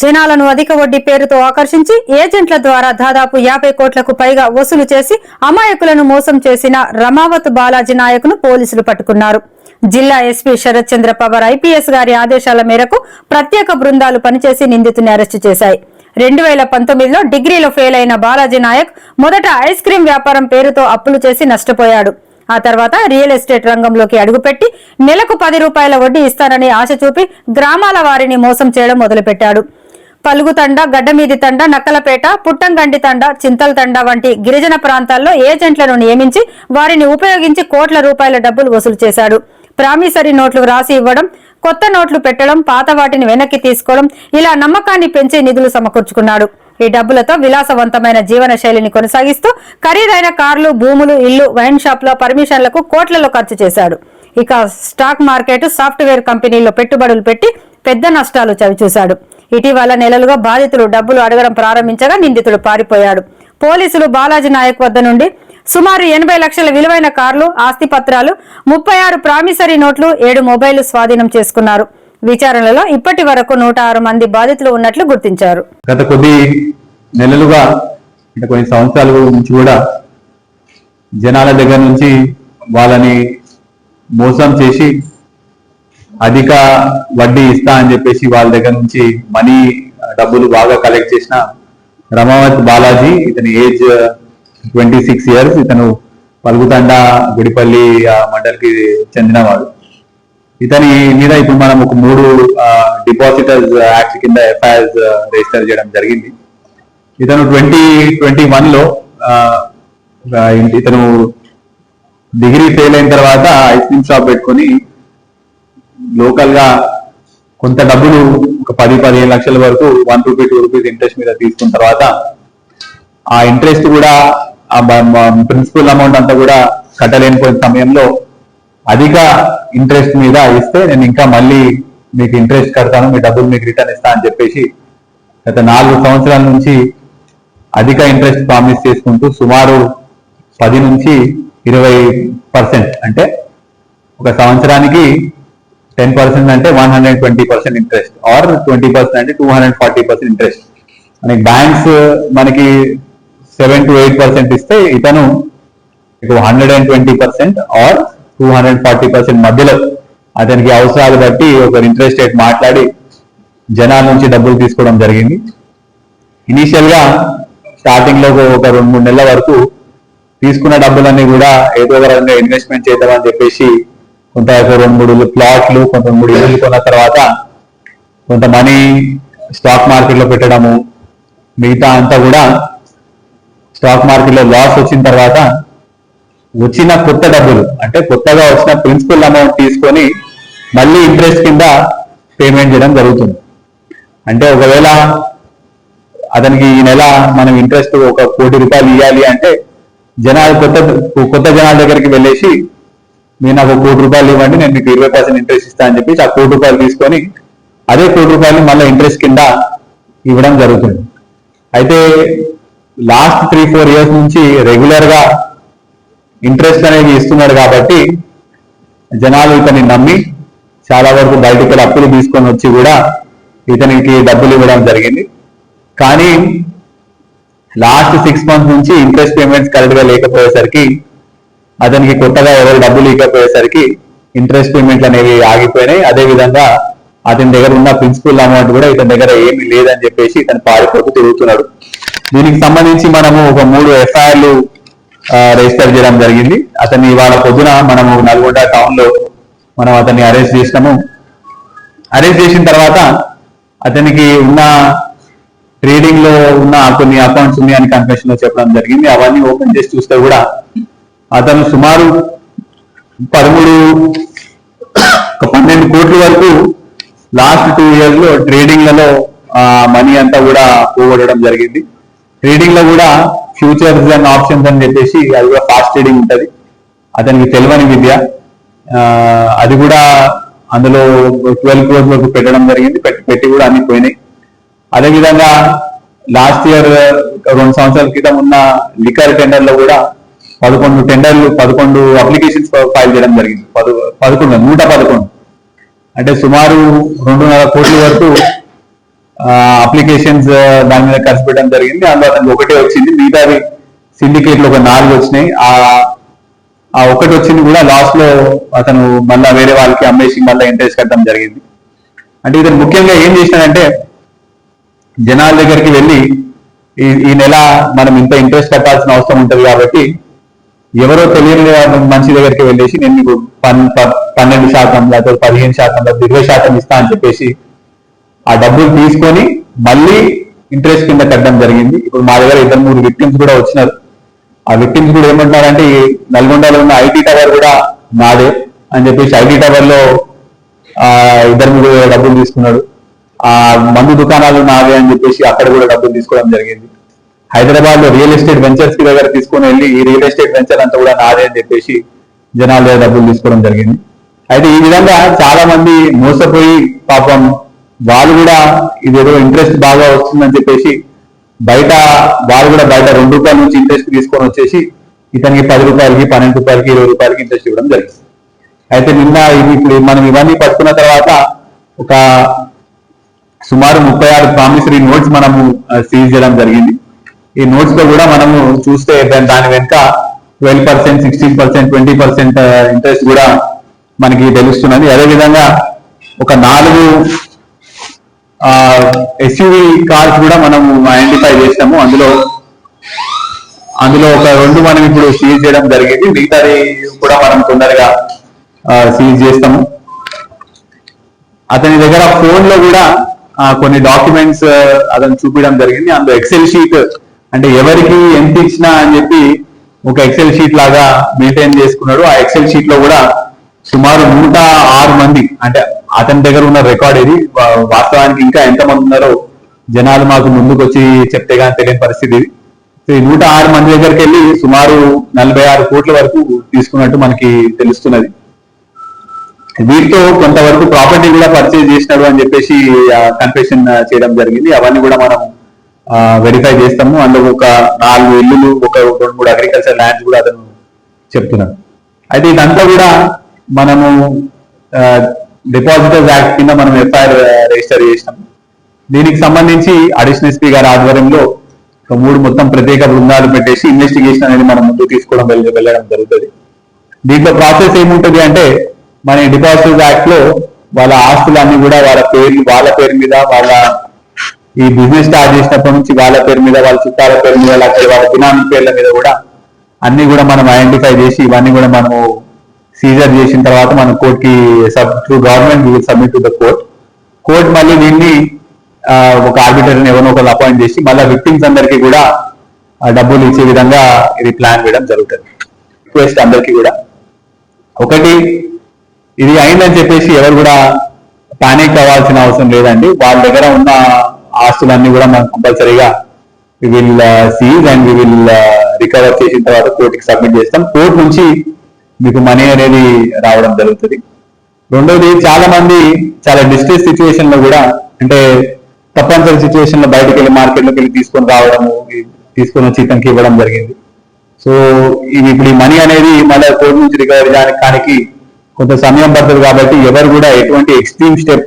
జనాలను అధిక వడ్డీ పేరుతో ఆకర్షించి ఏజెంట్ల ద్వారా దాదాపు యాభై కోట్లకు పైగా వసూలు చేసి అమాయకులను మోసం చేసిన రమావత్ బాలాజీ నాయక్ను పోలీసులు పట్టుకున్నారు. జిల్లా ఎస్పీ శరత్ చంద్ర పవర్ ఐపీఎస్ గారి ఆదేశాల మేరకు ప్రత్యేక బృందాలు పనిచేసి నిందితుని అరెస్టు చేశాయి. రెండు వేల పంతొమ్మిదిలో డిగ్రీలో ఫెయిల్ అయిన బాలాజీ నాయక్ మొదట ఐస్ క్రీం వ్యాపారం పేరుతో అప్పులు చేసి నష్టపోయాడు. ఆ తర్వాత రియల్ ఎస్టేట్ రంగంలోకి అడుగుపెట్టి నెలకు పది రూపాయల వడ్డీ ఇస్తానని ఆశ చూపి గ్రామాల వారిని మోసం చేయడం మొదలుపెట్టాడు. పలుగుతండ గడ్డమీది తండ నక్కలపేట పుట్టంగండి తండ చింతల తండ వంటి గిరిజన ప్రాంతాల్లో ఏజెంట్లను నియమించి వారిని ఉపయోగించి కోట్ల రూపాయల డబ్బులు వసూలు చేశాడు. ప్రామిసరీ నోట్లు రాసి ఇవ్వడం కొత్త నోట్లు పెట్టడం పాత వాటిని వెనక్కి తీసుకోవడం ఇలా నమ్మకాన్ని పెంచి నిధులు సమకూర్చుకున్నాడు. ఈ డబ్బులతో విలాసవంతమైన జీవన శైలిని కొనసాగిస్తూ ఖరీదైన కార్లు భూములు ఇల్లు వైన్ షాప్లో పర్మిషన్లకు కోట్లలో ఖర్చు చేశాడు. ఇక స్టాక్ మార్కెట్ సాఫ్ట్వేర్ కంపెనీల్లో పెట్టుబడులు పెట్టి పెద్ద నష్టాలు చవిచూశాడు. ఇటీవల నెలలుగా బాధితులు డబ్బులు అడగడం ప్రారంభించగా నిందితుడు పారిపోయాడు. పోలీసులు బాలాజీ నాయక్ వద్ద నుండి సుమారు ఎనభై లక్షల విలువైన కార్లు ఆస్తి పత్రాలు ముప్పై ఆరు ప్రామిసరీ నోట్లు ఏడు మొబైల్ స్వాధీనం చేసుకున్నారు. విచారణలో ఇప్పటి వరకు నూట ఆరు మంది బాధితులు ఉన్నట్లు గుర్తించారు. గత కొద్ది నెలలుగా కొన్ని సంవత్సరాల నుంచి కూడా జనాల దగ్గర నుంచి వాళ్ళని మోసం చేసి అధిక వడ్డీ ఇస్తా అని చెప్పేసి వాళ్ళ దగ్గర నుంచి మనీ డబ్బులు బాగా కలెక్ట్ చేసిన రమావత్ బాలాజీ ఇతని ఏజ్ ట్వంటీ సిక్స్ ఇయర్స్ ఇతను పలుగుతండ గుడిపల్లి మండలికి చెందినవాడు. ఇతని మీద ఇప్పుడు మనం ఒక మూడు డిపాజిటర్స్ యాక్ట్ కింద ఎఫ్ఐఆర్స్ రిజిస్టర్ చేయడం జరిగింది. ఇతను ట్వంటీ ట్వంటీ వన్లో ఇతను డిగ్రీ ఫెయిల్ అయిన తర్వాత ఐస్ క్రీమ్ షాప్ పెట్టుకొని లోకల్గా కొంత డబ్బులు ఒక పది పదిహేను లక్షల వరకు one rupee two rupees interest మీద తీసుకున్న తర్వాత ఆ ఇంట్రెస్ట్ కూడా ఆ ప్రిన్సిపల్ అమౌంట్ అంతా కూడా కట్టలేనిపోయిన సమయంలో అధిక ఇంట్రెస్ట్ మీద ఇస్తే నేను ఇంకా మళ్ళీ మీకు ఇంట్రెస్ట్ కడతాను మీ డబ్బులు మీకు రిటర్న్ ఇస్తా అని చెప్పేసి గత నాలుగు సంవత్సరాల నుంచి అధిక ఇంట్రెస్ట్ ప్రామిస్ చేసుకుంటూ సుమారు పది నుంచి ఇరవై పర్సెంట్ అంటే ఒక సంవత్సరానికి టెన్ పర్సెంట్ అంటే one hundred twenty percent interest or twenty percent అంటే two hundred forty percent interest మనకి బ్యాంక్స్ మనకి సెవెన్ టు ఎయిట్ పర్సెంట్ ఇస్తే ఇతను hundred and twenty percent or two hundred forty percent మధ్యలో. అతనికి అవసరాలు బట్టి ఒక ఇంట్రెస్ట్ రేట్ మాట్లాడి జనాల నుంచి డబ్బులు తీసుకోవడం జరిగింది. ఇనీషియల్గా స్టార్టింగ్లో ఒక రెండు మూడు నెలల వరకు తీసుకున్న డబ్బులన్నీ కూడా ఏదో ఒక రకంగా ఇన్వెస్ట్మెంట్ చేద్దామని చెప్పేసి కొంత రెండు మూడు ప్లాట్లు కొంత మూడు ఇళ్ళు కొన్న తర్వాత కొంత మనీ స్టాక్ మార్కెట్లో పెట్టడము మిగతా అంతా కూడా స్టాక్ మార్కెట్లో లాస్ వచ్చిన తర్వాత వచ్చిన కొత్త డబ్బులు అంటే కొత్తగా వచ్చిన ప్రిన్సిపల్ అమౌంట్ తీసుకొని మళ్ళీ ఇంట్రెస్ట్ కింద పేమెంట్ చేయడం జరుగుతుంది. అంటే ఒకవేళ అతనికి ఈ నెల మనం ఇంట్రెస్ట్ ఒక కోటి రూపాయలు ఇవ్వాలి అంటే జనాలు కొత్త కొత్త జనాల దగ్గరికి వెళ్ళేసి మీరు నాకు ఒక కోటి రూపాయలు ఇవ్వండి నేను మీకు ఇరవై పర్సెంట్ ఇంట్రెస్ట్ ఇస్తా అని చెప్పి ఆ కోటి రూపాయలు తీసుకొని అదే కోటి రూపాయలు మళ్ళీ ఇంట్రెస్ట్ కింద ఇవ్వడం జరుగుతుంది. అయితే లాస్ట్ త్రీ ఫోర్ ఇయర్స్ నుంచి రెగ్యులర్గా ఇంట్రెస్ట్ అనేది ఇస్తున్నాడు కాబట్టి జనాలు ఇతన్ని నమ్మి చాలా వరకు బయటకి అప్పులు తీసుకొని వచ్చి కూడా ఇతనికి డబ్బులు ఇవ్వడం జరిగింది. కానీ లాస్ట్ సిక్స్ మంత్స్ నుంచి ఇంట్రెస్ట్ పేమెంట్స్ కరెక్ట్గా లేకపోయేసరికి అతనికి కొత్తగా ఎవరు డబ్బులు ఇవ్వకపోయేసరికి ఇంట్రెస్ట్ పేమెంట్లు అనేవి ఆగిపోయినాయి. అదే విధంగా అతని దగ్గర ఉన్న ప్రిన్సిపల్ అమౌంట్ కూడా ఇతని దగ్గర ఏమీ లేదని చెప్పేసి ఇతను పారిపోతూ తిరుగుతున్నాడు. దీనికి సంబంధించి మనము ఒక మూడు ఎఫ్ఐఆర్లు రిజిస్టర్ చేయడం జరిగింది. అతన్ని ఇవాళ పొద్దున మనము నల్గొండ టౌన్లో మనం అతన్ని అరెస్ట్ చేసినాము. అరెస్ట్ చేసిన తర్వాత అతనికి ఉన్న ట్రేడింగ్లో ఉన్న కొన్ని అకౌంట్స్ ఉన్నాయని కన్ఫెషన్లో చెప్పడం జరిగింది. అవన్నీ ఓపెన్ చేసి చూస్తే కూడా అతను సుమారు పదమూడు ఒక పన్నెండు కోట్ల వరకు లాస్ట్ టూ ఇయర్స్లో ట్రేడింగ్లలో మనీ అంతా కూడా పోగొట్టడం జరిగింది. ట్రేడింగ్లో కూడా ఫ్యూచర్స్ అండ్ ఆప్షన్స్ అని చెప్పేసి అది కూడా ఫాస్ట్ ట్రేడింగ్ ఉంటది. అతనికి తెలియని విద్య. అది కూడా అందులో ట్వెల్వ్ క్రోర్స్ వరకు పెట్టడం జరిగింది. పెట్టి పెట్టి కూడా అన్ని పోయినాయి. అదేవిధంగా లాస్ట్ ఇయర్ రెండు సంవత్సరాల క్రితం ఉన్న లికర్ టెండర్లో కూడా పదకొండు టెండర్లు పదకొండు అప్లికేషన్స్ ఫైల్ చేయడం జరిగింది. పద పదకొండు నూట పదకొండు. అంటే సుమారు రెండున్నర కోట్ల వరకు అప్లికేషన్స్ దాని మీద ఖర్చు పెట్టడం జరిగింది. అందులో అతనికి ఒకటే వచ్చింది. మిగతావి సిండికేట్లు ఒక నాలుగు వచ్చినాయి. ఆ ఆ ఒకటి వచ్చింది కూడా లాస్ట్లో అతను మళ్ళా వేరే వాళ్ళకి అమ్మేసి మళ్ళీ ఇంట్రెస్ట్ కట్టడం జరిగింది. అంటే ఇతను ముఖ్యంగా ఏం చేసినాడంటే జనాల దగ్గరికి వెళ్ళి ఈ ఈ నెల మనం ఇంత ఇంట్రెస్ట్ కట్టాల్సిన అవసరం ఉంటుంది కాబట్టి ఎవరో తెలియని మనిషి దగ్గరికి వెళ్ళేసి నేను మీకు పన్ ప- పన్నెండు శాతం లేకపోతే పదిహేను శాతం లేకపోతే ఇరవై శాతం ఇస్తా అని చెప్పేసి ఆ డబ్బులు తీసుకొని మళ్ళీ ఇంట్రెస్ట్ కింద కట్టడం జరిగింది. ఇప్పుడు మా దగ్గర ఇద్దరు మూడు విక్టిమ్స్ కూడా వచ్చినారు. ఆ విక్టిమ్స్ కూడా ఏమంటున్నారంటే ఈ నల్గొండలో ఉన్న ఐటీ టవర్ కూడా నాదే అని చెప్పేసి ఐటీ టవర్లో ఆ ఇద్దరు ముగ్గురు డబ్బులు తీసుకున్నాడు ఆ మందు దుకాణాలు నావే అని చెప్పేసి అక్కడ కూడా డబ్బులు తీసుకోవడం జరిగింది. హైదరాబాద్లో రియల్ ఎస్టేట్ వెంచర్స్కి దగ్గర తీసుకొని వెళ్ళి ఈ రియల్ ఎస్టేట్ వెంచర్ అంతా కూడా నాదే అని చెప్పేసి జనాల దగ్గర డబ్బులు తీసుకోవడం జరిగింది. అయితే ఈ విధంగా చాలా మంది మోసపోయి పాపం వాళ్ళు కూడా ఇదేదో ఇంట్రెస్ట్ బాగా వస్తుందని చెప్పేసి బయట వాళ్ళు కూడా బయట రెండు రూపాయల నుంచి ఇంట్రెస్ట్ తీసుకొని వచ్చేసి ఇతనికి పది రూపాయలకి పన్నెండు రూపాయలకి ఇరవై రూపాయలకి ఇంట్రెస్ట్ ఇవ్వడం జరిగింది. అయితే నిన్న ఇది ఇప్పుడు మనం ఇవన్నీ పట్టుకున్న తర్వాత ఒక సుమారు ముప్పై ఆరు ప్రామిసరీ నోట్స్ మనము సీజ్ చేయడం జరిగింది. ఈ నోట్స్లో కూడా మనము చూస్తే దాని దాని వెనుక twelve percent sixteen percent twenty percent interest కూడా మనకి తెలుస్తున్నది. అదేవిధంగా ఒక నాలుగు ఎస్యూవి కార్స్ కూడా మనము ఐడెంటిఫై చేసాము. అందులో అందులో ఒక రెండు మనం ఇప్పుడు సీజ్ చేయడం జరిగింది. మిగతాది కూడా మనం తొందరగా సీజ్ చేస్తాము. అతని దగ్గర ఫోన్లో కూడా కొన్ని డాక్యుమెంట్స్ అతను చూపించడం జరిగింది. అందులో ఎక్సెల్ షీట్ అంటే ఎవరికి ఎంత ఇచ్చినా అని చెప్పి ఒక ఎక్సెల్ షీట్ లాగా మెయింటైన్ చేసుకున్నాడు. ఆ ఎక్సెల్ షీట్లో కూడా సుమారు నూట ఆరు మంది అంటే అతని దగ్గర ఉన్న రికార్డ్ ఇది. వాస్తవానికి ఇంకా ఎంతమంది ఉన్నారో జనాలు మాకు ముందుకు వచ్చి చెప్తే కానీ తెలియని పరిస్థితి ఇది. సో ఈ నూట ఆరు మంది దగ్గరికి వెళ్ళి సుమారు నలభై ఆరు కోట్ల వరకు తీసుకున్నట్టు మనకి తెలుస్తున్నది. వీటితో కొంతవరకు ప్రాపర్టీ కూడా పర్చేజ్ చేసినాడు అని చెప్పేసి కన్ఫెషన్ చేయడం జరిగింది. అవన్నీ కూడా మనం వెరిఫై చేస్తాము. అందులో ఒక నాలుగు ఇల్లులు ఒక రెండు మూడు అగ్రికల్చర్ ల్యాండ్స్ కూడా అతను చెప్తున్నాడు. అయితే ఇదంతా కూడా మనము డిపాజిటర్స్ యాక్ట్ కింద మనం ఎఫ్ఐఆర్ రిజిస్టర్ చేసినాం. దీనికి సంబంధించి అడిషనల్ ఎస్పీ గారి ఆధ్వర్యంలో ఒక మూడు మొత్తం ప్రత్యేక బృందాలు పెట్టేసి ఇన్వెస్టిగేషన్ అనేది మనం ముందుకు తీసుకోవడం వెళ్ళడం జరుగుతుంది. దీంట్లో ప్రాసెస్ ఏముంటుంది అంటే మన డిపాజిటర్స్ యాక్ట్లో వాళ్ళ ఆస్తులన్నీ కూడా వాళ్ళ పేరు వాళ్ళ పేరు మీద వాళ్ళ ఈ బిజినెస్ స్టార్ట్ చేసినప్పటి నుంచి వాళ్ళ పేరు మీద వాళ్ళ చుట్టాల పేరు మీద లేకపోతే వాళ్ళ బినామీ పేర్ల మీద కూడా అన్ని కూడా మనం ఐడెంటిఫై చేసి ఇవన్నీ కూడా మనము సీజర్ చేసిన తర్వాత మనం కోర్ట్కి sub through government submit to the court court మళ్ళీ దీన్ని ఒక ఆర్బిటర్ని ఎవరినో ఒకరు అపాయింట్ చేసి మళ్ళీ విక్టిమ్స్ అందరికీ కూడా డబ్బులు ఇచ్చే విధంగా ఇది ప్లాన్ చేయడం జరుగుతుంది. రిక్వెస్ట్ అందరికీ కూడా. ఒకటి ఇది అయిందని చెప్పేసి ఎవరు కూడా పానిక్ అవ్వాల్సిన అవసరం లేదండి. వాళ్ళ దగ్గర ఉన్న ఆస్తులన్నీ కూడా మనం కంపల్సరీగా we will seize and we will recover చేసిన తర్వాత కోర్టుకి సబ్మిట్ చేస్తాం. కోర్టు నుంచి మీకు మనీ అనేది రావడం జరుగుతుంది. రెండోది చాలా మంది చాలా డిస్ట్రెస్ సిచ్యువేషన్లో కూడా అంటే తప్పనిసరి సిచ్యువేషన్లో బయటకు వెళ్ళి మార్కెట్లోకి వెళ్ళి తీసుకొని రావడం తీసుకొని వచ్చి ఇతనికి ఇవ్వడం జరిగింది. సో ఇది ఇప్పుడు ఈ మనీ అనేది మళ్ళీ కోర్టు నుంచి రికవరీ చేయడానికి కొంత సమయం పడుతుంది కాబట్టి ఎవరు కూడా ఎటువంటి ఎక్స్ట్రీమ్ స్టెప్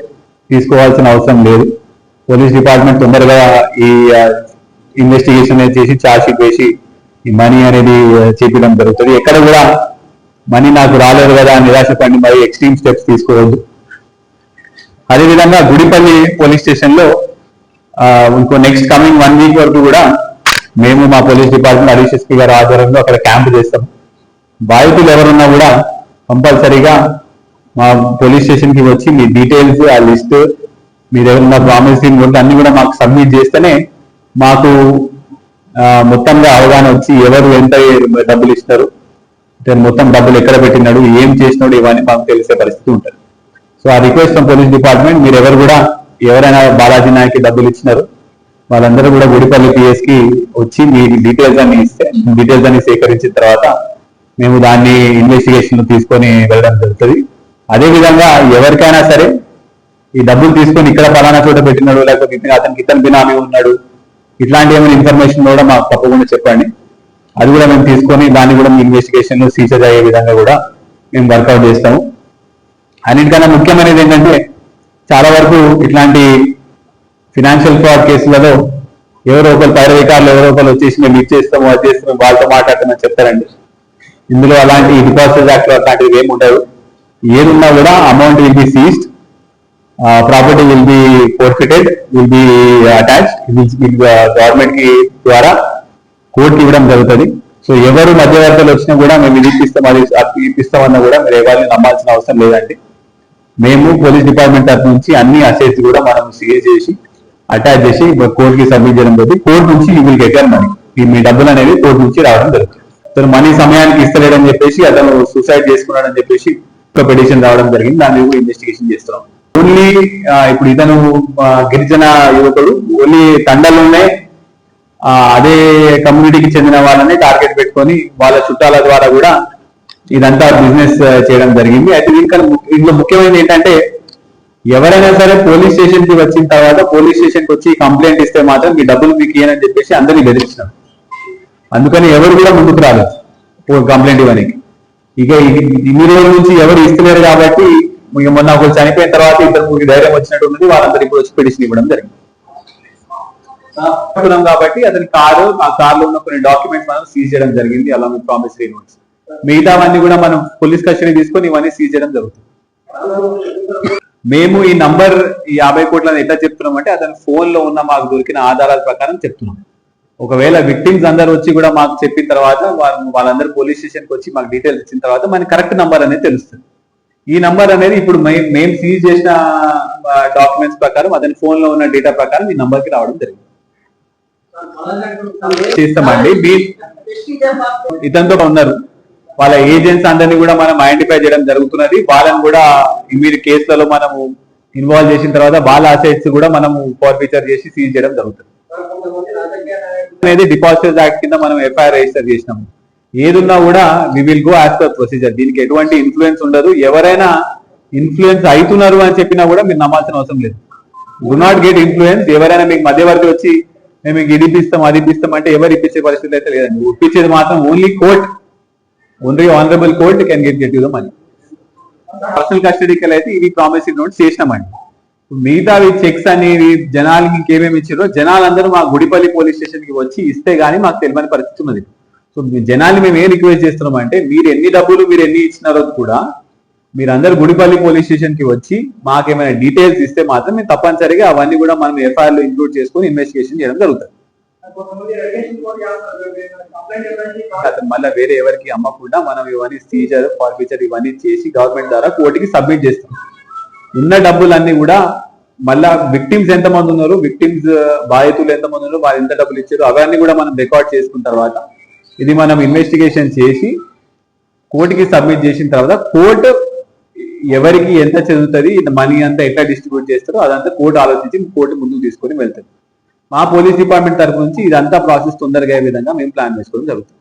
తీసుకోవాల్సిన అవసరం లేదు. పోలీస్ డిపార్ట్మెంట్ తొందరగా ఈ ఇన్వెస్టిగేషన్ చేసి ఛార్జ్షీట్ వేసి ఈ మనీ అనేది చేపించడం జరుగుతుంది. ఎక్కడ కూడా మనీ నాకు రాలేదు కదా నిరాశ నిరాశపడి మరి ఎక్స్ట్రీమ్ స్టెప్స్ తీసుకోవద్దు. అదేవిధంగా గుడిపల్లి పోలీస్ స్టేషన్లో ఇంకో నెక్స్ట్ కమింగ్ వన్ వీక్ వరకు కూడా మేము మా పోలీస్ డిపార్ట్మెంట్ హరీష్ ఎస్పీ గారి ఆధ్వర్యంలో అక్కడ క్యాంప్ చేస్తాం. బాధితులు ఎవరున్నా కూడా కంపల్సరీగా మా పోలీస్ స్టేషన్కి వచ్చి మీ డీటెయిల్స్ ఆ లిస్ట్ మీరు ఎవరున్న ప్రామిసింగ్ ఉంటే అన్ని కూడా మాకు సబ్మిట్ చేస్తేనే మాకు మొత్తంగా అవగాహన వచ్చి ఎవరు ఎంత డబ్బులు ఇస్తారు మొత్తం డబ్బులు ఎక్కడ పెట్టినాడు ఏం చేసినాడు ఇవన్నీ మాకు తెలిసే పరిస్థితి ఉంటుంది. సో ఆ రిక్వెస్ట్ పోలీస్ డిపార్ట్మెంట్ మీరు ఎవరు కూడా ఎవరైనా బాలాజీ నాయక్ డబ్బులు ఇచ్చినారు వాళ్ళందరూ కూడా గుడిపల్లి పిఎస్కి వచ్చి మీ డీటెయిల్స్ అన్ని ఇస్తే డీటెయిల్స్ అన్ని సేకరించిన తర్వాత మేము దాన్ని ఇన్వెస్టిగేషన్ తీసుకొని వెళ్ళడం జరుగుతుంది. అదేవిధంగా ఎవరికైనా సరే ఈ డబ్బులు తీసుకొని ఇక్కడ పలానా చోట పెట్టినాడు లేకపోతే ఇతను- అతనికి ఇతను బినామీ ఉన్నాడు. ఇట్లాంటి ఏమైనా ఇన్ఫర్మేషన్ కూడా మాకు తప్పకుండా చెప్పండి. అది కూడా మేము తీసుకొని దాన్ని కూడా మీ ఇన్వెస్టిగేషన్లో సీసెస్ అయ్యే విధంగా కూడా మేము వర్కౌట్ చేస్తాము. అన్నిటికన్నా ముఖ్యమైనది ఏంటంటే చాలా వరకు ఇట్లాంటి ఫినాన్షియల్ ఫ్రాడ్ కేసులలో ఎవరో ఒకరు పైరవికారులు ఎవరో ఒకరు వచ్చేసి మేము ఇచ్చేస్తాము అది చేస్తాము వాళ్ళతో మాట్లాడుతున్నాం చెప్తారండి. ఇందులో అలాంటి డిపాజిట్ యాక్ట్లో అట్లాంటివి ఏమి ఉండవు ఏదున్నా కూడా amount will be seized property will be forfeited will be attach గవర్నమెంట్కి ద్వారా కోర్టు ఇవ్వడం జరుగుతుంది. సో ఎవరు మధ్యవర్తులు వచ్చినా కూడా మేము ఇది ఇప్పిస్తాం అది ఇప్పిస్తామన్నా కూడా మీరు ఎవరిని నమ్మాల్సిన అవసరం లేదండి. మేము పోలీస్ డిపార్ట్మెంట్ తరఫు నుంచి అన్ని అసెట్స్ కూడా మనం సీజ్ చేసి అటాచ్ చేసి కోర్ట్కి సబ్మిట్ చేయడం జరుగుతుంది కోర్టు నుంచి యూ విల్ గెట్ మనీ మీ డబ్బులు అనేవి కోర్టు నుంచి రావడం జరుగుతుంది. అతను మనీ సమయానికి ఇస్తలేడని చెప్పేసి అతను సూసైడ్ చేసుకున్నాడని చెప్పేసి ఒక పిటిషన్ రావడం జరిగింది. దాని మీద ఇన్వెస్టిగేషన్ చేస్తున్నాం. ఓన్లీ ఇప్పుడు ఇతను గిరిజన యువకుడు ఓన్లీ తండలోనే అదే కమ్యూనిటీకి చెందిన వాళ్ళని టార్గెట్ పెట్టుకొని వాళ్ళ చుట్టాల ద్వారా కూడా ఇదంతా బిజినెస్ చేయడం జరిగింది. అయితే ఇంకా ఇందులో ముఖ్యమైనది ఏంటంటే ఎవరైనా సరే పోలీస్ స్టేషన్కి వచ్చిన తర్వాత పోలీస్ స్టేషన్కి వచ్చి కంప్లైంట్ ఇస్తే మాత్రం మీ డబ్బులు మీకు ఇయ్యనని చెప్పేసి అందరినీ బెదిరించినాం అందుకని ఎవరు కూడా ముందుకు రాలేదు కంప్లైంట్ ఇవ్వడానికి. ఇక ఇన్ని రోజుల నుంచి ఎవరు ఇస్తలేరు కాబట్టి మొన్న ఒకరు చనిపోయిన తర్వాత ఇద్దరు ముగ్గురు ధైర్యం వచ్చినట్టు ఉన్నది వాళ్ళందరూ ఇప్పుడు వచ్చి పిటిషన్ ఇవ్వడం జరిగింది. కాబట్టి అతని కారు ఆ కార్లో ఉన్న కొన్ని డాక్యుమెంట్స్ మనం సీజ్ చేయడం జరిగింది అలా ప్రామిసరీ నోట్స్ మిగతావన్నీ కూడా మనం పోలీస్ కస్టడీ తీసుకొని ఇవన్నీ సీజ్ చేయడం జరుగుతుంది. మేము ఈ నంబర్ ఈ యాభై కోట్లని ఎట్లా చెప్తున్నాం అంటే అతని ఫోన్లో ఉన్న మాకు దొరికిన ఆధారాల ప్రకారం చెప్తున్నాం. ఒకవేళ విక్టిమ్స్ అందరు వచ్చి కూడా మాకు చెప్పిన తర్వాత వాళ్ళందరూ పోలీస్ స్టేషన్కి వచ్చి మాకు డీటెయిల్స్ ఇచ్చిన తర్వాత మనకి కరెక్ట్ నంబర్ అనేది తెలుస్తుంది. ఈ నంబర్ అనేది ఇప్పుడు మే- మేము సీజ్ చేసిన డాక్యుమెంట్స్ ప్రకారం అతని ఫోన్లో ఉన్న డేటా ప్రకారం ఈ నంబర్కి రావడం జరిగింది. చేస్తామండి. మీ ఇతనితో ఉన్నారు. వాళ్ళ ఏజెంట్స్ అందరినీ కూడా మనం ఐడెంటిఫై చేయడం జరుగుతున్నది. వాళ్ళని కూడా మీరు కేసులలో మనము ఇన్వాల్వ్ చేసిన తర్వాత వాళ్ళ అసెట్స్ కూడా మనము ఫార్ఫీచర్ చేసి సీజ్ చేయడం జరుగుతుంది. అనేది డిపాజిటర్స్ యాక్ట్ కింద మనం ఎఫ్ఐఆర్ రిజిస్టర్ చేసినాము. ఏదున్నా కూడా we will go as per procedure దీనికి ఎటువంటి ఇన్ఫ్లుయెన్స్ ఉండదు. ఎవరైనా ఇన్ఫ్లుయెన్స్ అవుతున్నారు అని చెప్పినా కూడా మీరు నమ్మాల్సిన అవసరం లేదు. డు నాట్ గెట్ ఇన్ఫ్లుయెన్స్ ఎవరైనా మీకు మధ్యవర్తి వచ్చి మేము మీకు ఇది ఇప్పిస్తాం అది ఇప్పిస్తాం అంటే ఎవరు ఇప్పించే పరిస్థితి అయితే లేదండి. ఇప్పించేది మాత్రం only court only honourable court can get get you the money personal కస్టడీకి అయితే ఇవి ప్రామిస్ నోట్స్ చేసినామండి. మిగతావి చెక్స్ అనేవి జనాలకి ఇంకేమేమి ఇచ్చారో జనాలందరూ మా గుడిపల్లి పోలీస్ స్టేషన్కి వచ్చి ఇస్తే గానీ మాకు తెలియని పరిస్థితి ఉన్నది. సో మీ మేము ఏం రిక్వెస్ట్ చేస్తున్నాం అంటే మీరు ఎన్ని డబ్బులు మీరు ఎన్ని ఇచ్చినారో కూడా మీరందరూ గుడిపల్లి పోలీస్ స్టేషన్కి వచ్చి మాకేమైనా డీటెయిల్స్ ఇస్తే మాత్రం మేము తప్పనిసరిగా అవన్నీ కూడా మనం ఎఫ్ఐఆర్లో ఇంక్లూడ్ చేసుకొని ఇన్వెస్టిగేషన్ చేయడం జరుగుతుంది. మళ్ళీ వేరే ఎవరికి అమ్మకుండా మనం ఇవన్నీ సీజర్ ఫార్ఫీచర్ ఇవన్నీ చేసి గవర్నమెంట్ ద్వారా కోర్టుకి సబ్మిట్ చేస్తాం. ఉన్న డబ్బులన్నీ కూడా మళ్ళా విక్టిమ్స్ ఎంతమంది ఉన్నారు విక్టిమ్స్ బాధితులు ఎంతమంది ఉన్నారు వాళ్ళు ఎంత డబ్బులు ఇచ్చారు అవన్నీ కూడా మనం రికార్డ్ చేసుకున్న తర్వాత ఇది మనం ఇన్వెస్టిగేషన్ చేసి కోర్టుకి సబ్మిట్ చేసిన తర్వాత కోర్టు ఎవరికి ఎంత చదువుతుంది మనీ అంతా ఎట్లా డిస్ట్రిబ్యూట్ చేస్తారో అదంతా కోర్టు ఆలోచించి కోర్టు ముందుకు తీసుకొని వెళ్తుంది. మా పోలీస్ డిపార్ట్మెంట్ తరపు నుంచి ఇదంతా ప్రాసెస్ తొందరగా అయ్యే విధంగా మేము ప్లాన్ చేసుకోవడం జరుగుతుంది.